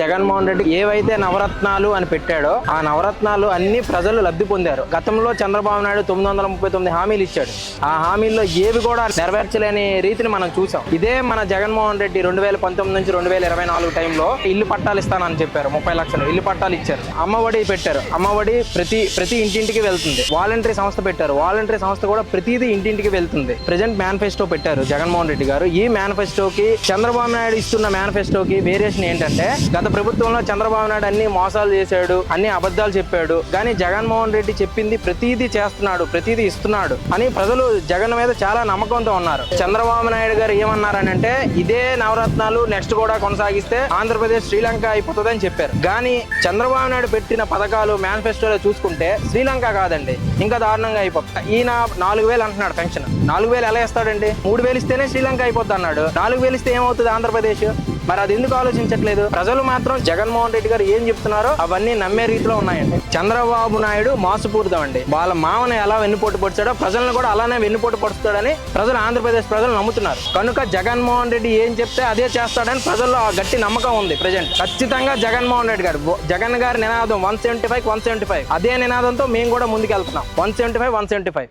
జగన్మోహన్ రెడ్డి ఏవైతే నవరత్నాలు అని పెట్టాడో ఆ నవరత్నాలు అన్ని ప్రజలు లబ్ధి పొందారు. గతంలో చంద్రబాబు నాయుడు తొమ్మిది వందల ముప్పై తొమ్మిది హామీలు ఇచ్చాడు. ఆ హామీల్లో ఏవి కూడా నెరవేర్చలేని రీతిని మనం చూసాం. ఇదే మన జగన్మోహన్ రెడ్డి రెండు వేల పంతొమ్మిది నుంచి రెండు వేల ఇరవై నాలుగు టైంలో ఇల్లు పట్టాలు ఇస్తానని చెప్పారు. ముప్పై లక్షలు ఇల్లు పట్టాలు ఇచ్చారు. అమ్మఒడి పెట్టారు. అమ్మఒడి ప్రతి ప్రతి ఇంటింటికి వెళ్తుంది. వాలంటరీ సంస్థ పెట్టారు. వాలంటరీ సంస్థ కూడా ప్రతిదీ ఇంటింటికి వెళ్తుంది. ప్రజెంట్ మేనిఫెస్టో పెట్టారు జగన్మోహన్ రెడ్డి గారు. ఈ మేనిఫెస్టోకి చంద్రబాబు నాయుడు ఇస్తున్న మేనిఫెస్టోకి వేరియేషన్ ఏంటంటే గత ప్రభుత్వంలో చంద్రబాబు నాయుడు అన్ని మోసాలు చేశాడు అన్ని అబద్ధాలు చెప్పాడు. కానీ జగన్మోహన్ రెడ్డి చెప్పింది ప్రతిదీ చేస్తున్నాడు ప్రతిదీ ఇస్తున్నాడు అని ప్రజలు జగన్ మీద చాలా నమ్మకంతో ఉన్నారు. చంద్రబాబు నాయుడు గారు ఏమన్నారని అంటే ఇదే నవరత్నాలు నెక్స్ట్ కూడా కొనసాగిస్తే ఆంధ్రప్రదేశ్ శ్రీలంక అయిపోతుందని చెప్పారు. కానీ చంద్రబాబు నాయుడు పెట్టిన పథకాలు మేనిఫెస్టోలో చూసుకుంటే శ్రీలంక కాదండి ఇంకా దారుణంగా అయిపోతుంది. ఈయన నాలుగు వేలు అంటున్నాడు పెన్షన్. నాలుగు వేలు ఎలా ఇస్తాడండి మూడు వేలు ఇస్తేనే శ్రీలంక అయిపోద్ది అన్నాడు. నాలుగు వేలు ఇస్తే ఏమవుతుంది ఆంధ్రప్రదేశ్? మరి అది ఎందుకు ఆలోచించట్లేదు? ప్రజలు మాత్రం జగన్మోహన్ రెడ్డి గారు ఏం చెప్తున్నారో అవన్నీ నమ్మే రీతిలో ఉన్నాయండి. చంద్రబాబు నాయుడు మాసుపూరితం అండి వాళ్ళ మామను ఎలా వెన్నుపోటు పొడిచాడో ప్రజలను కూడా అలానే వెన్నుపోటు పొడుస్తాడని ప్రజలు ఆంధ్రప్రదేశ్ ప్రజలు నమ్ముతున్నారు. కనుక జగన్మోహన్ రెడ్డి ఏం చెప్తే అదే చేస్తాడని ప్రజల్లో ఆ గట్టి నమ్మకం ఉంది ప్రజెంట్. ఖచ్చితంగా జగన్మోహన్ రెడ్డి గారు జగన్ గారి నినాదం one seventy five one seventy five. అదే నినాదంతో మేము కూడా ముందుకెళ్తున్నాం. One seventy five one seventy five.